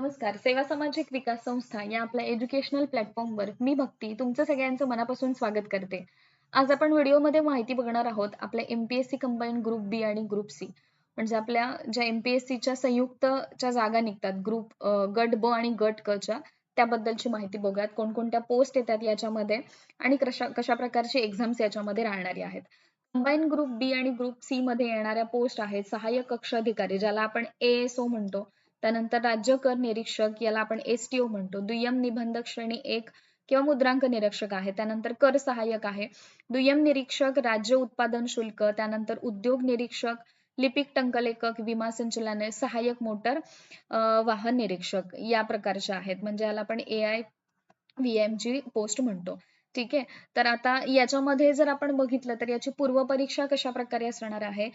नमस्कार. सेवा सामाजिक विकास संस्था या आपल्या एज्युकेशनल प्लॅटफॉर्मवर मी भक्ती तुमचं सगळ्यांचं मनापासून स्वागत करते. आज आपण व्हिडिओमध्ये माहिती बघणार आहोत आपल्या एमपीएससी कंबाईन ग्रुप बी आणि ग्रुप सी म्हणजे आपल्या ज्या एमपीएससीच्या संयुक्तच्या जागा निघतात ग्रुप गट ब आणि गट क च्या त्याबद्दलची माहिती बघूयात. कोणकोणत्या पोस्ट येतात याच्यामध्ये आणि कशा कशा प्रकारचे एक्झाम्स याच्यामध्ये राहणारी आहेत. कंबाईन ग्रुप बी आणि ग्रुप सी मध्ये येणाऱ्या पोस्ट आहेत सहाय्यक कक्ष अधिकारी ज्याला आपण एएसओ म्हणतो. त्यानंतर राज्य कर निरीक्षक याला आपण एसटीओ म्हणतो. दुय्यम निबंधक श्रेणी एक किंवा मुद्रांक निरीक्षक आहे. त्यानंतर कर सहाय्यक आहे. दुय्यम निरीक्षक राज्य उत्पादन शुल्क त्यानंतर उद्योग निरीक्षक लिपिक टंकलेखक विमा संचलने सहाय्यक मोटर वाहन निरीक्षक या प्रकारचे आहेत. म्हणजे याला आपण ए आय व्ही एम ची पोस्ट म्हणतो. ठीक आहे? तर आता याच्यामध्ये जर आपण बघितलं तर याची पूर्वपरीक्षा कशा प्रकारे असणार आहे?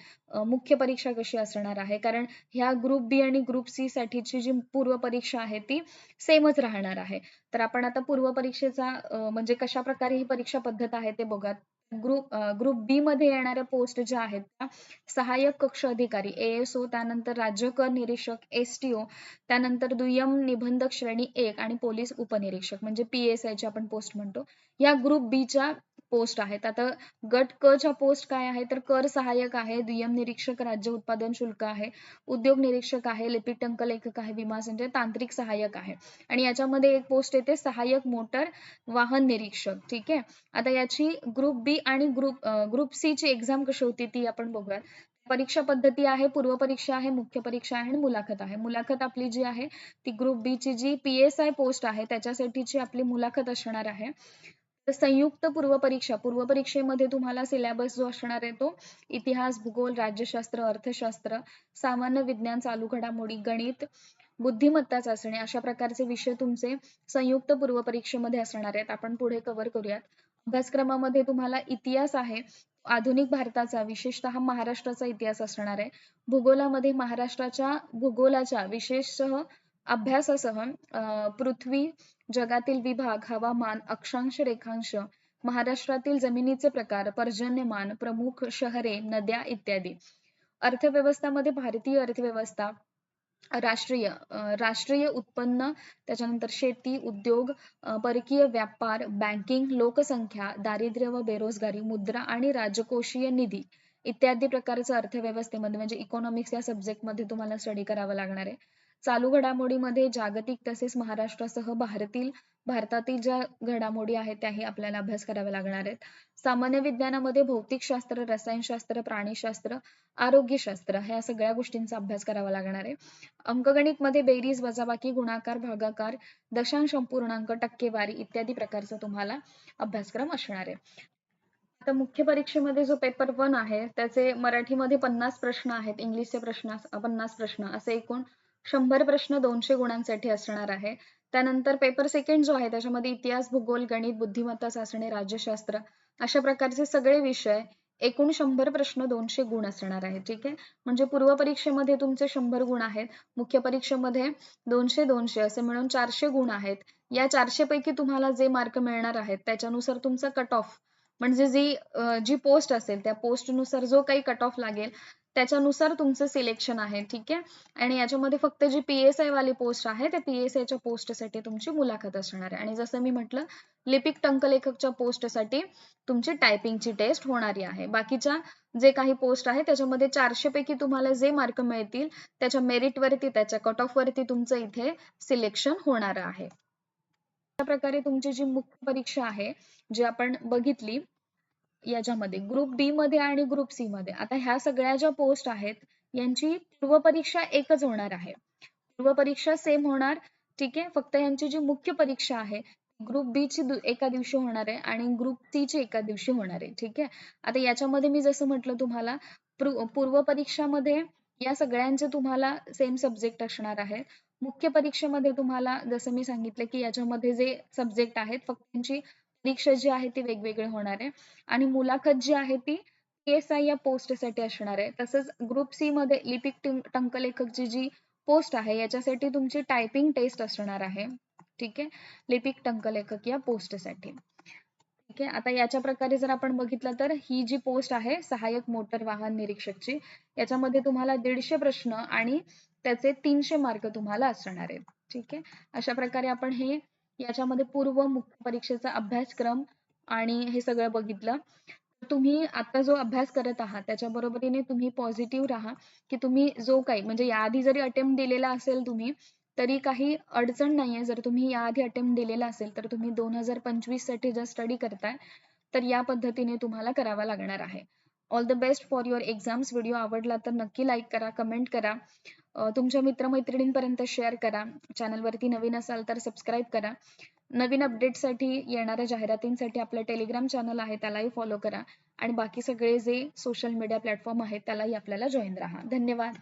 मुख्य परीक्षा कशी असणार आहे? कारण ह्या ग्रुप बी आणि ग्रुप सी साठीची जी पूर्वपरीक्षा आहे ती सेमच राहणार आहे. तर आपण आता पूर्वपरीक्षेचा म्हणजे कशा प्रकारे ही परीक्षा पद्धत आहे ते बघा ग्रुप ग्रुप बी मध्ये येणाऱ्या पोस्ट ज्या आहेत त्या सहाय्यक कक्ष अधिकारी एएसओ त्यानंतर राज्य कर निरीक्षक एसटीओ त्यानंतर दुय्यम निबंधक श्रेणी एक आणि पोलीस उपनिरीक्षक म्हणजे पीएसआय ची आपण पोस्ट म्हणतो. या ग्रुप बी च्या पोस्ट आहेत. आता गट क च्या पोस्ट काय आहे? तर कर सहाय्यक आहे दुय्यम निरीक्षक राज्य उत्पादन शुल्क आहे उद्योग निरीक्षक आहे लिपिक टंक लेखक आहे विमा संचय तांत्रिक सहाय्यक आहे. आणि याच्यामध्ये एक पोस्ट येते सहाय्यक मोटर वाहन निरीक्षक. ठीक आहे? आता याची ग्रुप बी आणि ग्रुप ग्रुप सी ची एक्झाम कशी होती ती आपण बघूयात. परीक्षा पद्धती आहे पूर्व परीक्षा आहे मुख्य परीक्षा आहे आणि मुलाखत आहे. मुलाखत आपली जी आहे ती ग्रुप बी ची जी पीएसआय पोस्ट आहे त्याच्यासाठीची आपली मुलाखत असणार आहे. संयुक्त पूर्व परीक्षा पूर्व परीक्षेमध्ये तुम्हाला सिलेबस जो असणार आहे तो इतिहास भूगोल राज्यशास्त्र अर्थशास्त्र सामान्य विज्ञान चालू घडामोडी गणित बुद्धिमत्ता चाचणी अशा प्रकारचे विषय तुमचे संयुक्त पूर्व परीक्षेमध्ये असणार आहेत. आपण पुढे कव्हर करूयात. अभ्यासक्रमामध्ये तुम्हाला इतिहास आहे. आधुनिक भारताचा विशेषतः महाराष्ट्राचा इतिहास असणार आहे. भूगोलामध्ये महाराष्ट्राच्या भूगोलाच्या विशेषतः अभ्यासासह पृथ्वी जगातील विभाग हवामान अक्षांश रेखांश महाराष्ट्रातील जमिनीचे प्रकार पर्जन्यमान प्रमुख शहरे नद्या इत्यादी. अर्थव्यवस्थामध्ये भारतीय अर्थव्यवस्था राष्ट्रीय राष्ट्रीय उत्पन्न त्याच्यानंतर शेती उद्योग परकीय व्यापार बँकिंग लोकसंख्या दारिद्र्य व बेरोजगारी मुद्रा आणि राजकोषीय निधी इत्यादी प्रकारचं अर्थव्यवस्थेमध्ये म्हणजे इकॉनॉमिक्स या सब्जेक्टमध्ये तुम्हाला स्टडी करावं लागणार आहे. चालू घडामोडीमध्ये जागतिक तसेच महाराष्ट्रासह भारतील भारतातील ज्या घडामोडी आहेत त्याही आपल्याला अभ्यास कराव्या लागणार आहेत. सामान्य विज्ञानामध्ये भौतिकशास्त्र रसायनशास्त्र प्राणीशास्त्र आरोग्यशास्त्र ह्या सगळ्या गोष्टींचा अभ्यास करावा लागणार आहे. अंकगणित मध्ये बेरीज वजाबाकी गुणाकार भागाकार दशांश पूर्णांक टक्केवारी इत्यादी प्रकारचा तुम्हाला अभ्यासक्रम असणार आहे. आता मुख्य परीक्षेमध्ये जो पेपर वन आहे त्याचे मराठीमध्ये पन्नास प्रश्न आहेत इंग्लिशचे प्रश्न पन्नास प्रश्न असे एकूण शंभर प्रश्न दोनशे गुणांसाठी असणार आहे. त्यानंतर पेपर सेकंड जो आहे त्याच्यामध्ये इतिहास भूगोल गणित बुद्धिमत्ता चाचणी राज्यशास्त्र अशा प्रकारचे सगळे विषय एकूण शंभर प्रश्न दोनशे गुण असणार आहे ठीक आहे? म्हणजे पूर्व परीक्षेमध्ये तुमचे शंभर गुण आहेत मुख्य परीक्षेमध्ये दोनशे दोनशे असे म्हणून चारशे गुण आहेत. या चारशे पैकी तुम्हाला जे मार्क मिळणार आहेत त्याच्यानुसार तुमचा कट ऑफ म्हणजे जी जी पोस्ट असेल त्या पोस्टनुसार जो काही कट ऑफ लागेल त्याच्यानुसार तुमचं सिलेक्शन आहे ठीक आहे? आणि याच्यामध्ये फक्त जी पी एस आय वाली पोस्ट आहे त्या पी एस आयच्या पोस्टसाठी तुमची मुलाखत असणार आहे. आणि जसं मी म्हटलं लिपिक टंकलेखकच्या पोस्टसाठी तुमची टायपिंगची टेस्ट होणारी आहे. बाकीच्या जे काही पोस्ट आहे त्याच्यामध्ये चारशे पैकी तुम्हाला जे मार्क मिळतील त्याच्या मेरिटवरती त्याच्या कट ऑफ वरती तुमचं इथे सिलेक्शन होणार आहे. अशा प्रकारे तुमची जी मुख्य परीक्षा आहे जी आपण बघितली याच्यामध्ये ग्रुप बी मध्ये आणि ग्रुप सी मध्ये. आता ह्या सगळ्या ज्या पोस्ट आहेत यांची पूर्व परीक्षा एकच होणार आहे. पूर्व परीक्षा सेम होणार ठीक आहे? फक्त यांची जी मुख्य परीक्षा आहे ग्रुप बी ची एका दिवशी होणार आहे आणि ग्रुप सी ची एका दिवशी होणार आहे ठीक आहे? आता याच्यामध्ये मी जसं म्हटलं तुम्हाला पूर्व परीक्षामध्ये या सगळ्यांचे तुम्हाला सेम सब्जेक्ट असणार आहे मुख्य परीक्षेमध्ये तुम्हाला जसं मी सांगितलं की याच्यामध्ये जे सब्जेक्ट आहेत फक्त त्यांची परीक्षा जी आहे ती वेगवेगळी होणार आहे. आणि मुलाखत जी आहे ती आय या पोस्टसाठी असणार आहे. तसंच ग्रुप सी मध्ये लिपिक टंकलेखकची जी पोस्ट आहे याच्यासाठी तुमची टायपिंग टेस्ट असणार आहे. ठीक आहे? लिपिक टंकलेखक या पोस्टसाठी. ठीक आहे? आता याच्या प्रकारे जर आपण बघितलं तर ही जी पोस्ट आहे सहाय्यक मोटर वाहन निरीक्षकची याच्यामध्ये तुम्हाला दीडशे प्रश्न आणि त्याचे तीनशे मार्क तुम्हाला असणार आहेत. ठीक आहे? अशा प्रकारे आपण हे याच्यामध्ये पूर्व मुख्य परीक्षेचा अभ्यासक्रम आणि हे सगळं बघितलं. तुम्ही आता जो अभ्यास करत आहात त्याच्या बरोबरीने तुम्ही पॉझिटिव्ह राहा की तुम्ही जो काही म्हणजे याआधी जरी अटेम्प्ट दिलेला असेल तुम्ही तरी काही अडचण नाहीये. जर तुम्ही याआधी अटेम्प्ट दिलेला असेल तर तुम्ही दोन हजार पंचवीससाठी जर स्टडी करताय तर या पद्धतीने तुम्हाला करावा लागणार आहे. All the best for your exams video आवडला तर नक्की लाईक करा कमेंट करा. तुमच्या मित्रमैत्रिणींपर्यंत शेअर करा. चॅनलवरती नवीन असाल तर सबस्क्राईब करा. नवीन अपडेटसाठी येणाऱ्या जाहिरातींसाठी आपलं टेलिग्राम चॅनल आहे त्यालाही फॉलो करा. आणि बाकी सगळे जे सोशल मीडिया प्लॅटफॉर्म आहेत त्यालाही आपल्याला जॉईन राहा. धन्यवाद.